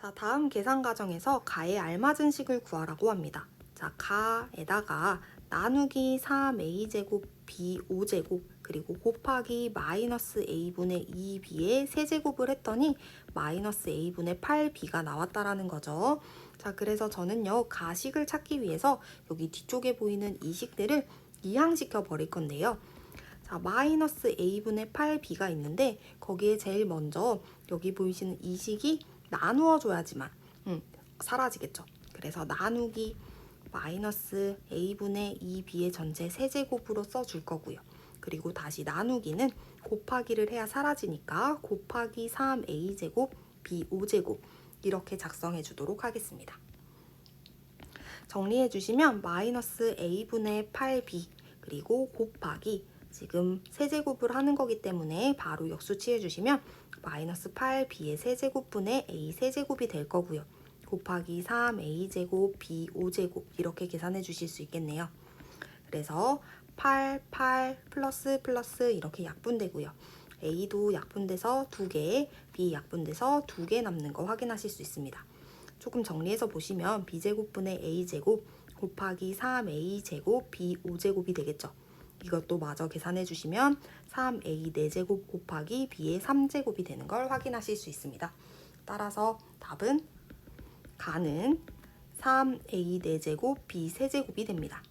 자, 다음 계산 과정에서 가에 알맞은 식을 구하라고 합니다. 자, 가에다가 나누기 3a제곱 b 5제곱 그리고 곱하기 마이너스 a분의 2b의 세제곱을 했더니 마이너스 a분의 8b가 나왔다라는 거죠. 자, 그래서 저는요, 가식을 찾기 위해서 여기 뒤쪽에 보이는 이 식들을 이항시켜 버릴 건데요. 자, 마이너스 a분의 8b가 있는데 거기에 제일 먼저 여기 보이시는 이 식이 나누어 줘야지만 음, 사라지겠죠. 그래서 나누기 마이너스 a분의 2b의 전체 세제곱으로 써줄 거고요. 그리고 다시 나누기는 곱하기를 해야 사라지니까 곱하기 3a제곱 b 5제곱 이렇게 작성해 주도록 하겠습니다. 정리해 주시면 마이너스 a분의 8b 그리고 곱하기 지금 세제곱을 하는 거기 때문에 바로 역수치해 주시면 마이너스 8b의 세제곱분의 a 세제곱이 될 거고요. 곱하기 3a제곱 b 5제곱 이렇게 계산해 주실 수 있겠네요. 그래서 8, 8 플러스 플러스 이렇게 약분되고요. a도 약분돼서 2개, b 약분돼서 2개 남는 거 확인하실 수 있습니다. 조금 정리해서 보시면 b제곱분의 a제곱 곱하기 3a제곱 b 5제곱이 되겠죠. 이것도 마저 계산해 주시면 3a 4제곱 곱하기 b의 3제곱이 되는 걸 확인하실 수 있습니다. 따라서 답은 가는 3a 4제곱 b 3제곱이 됩니다.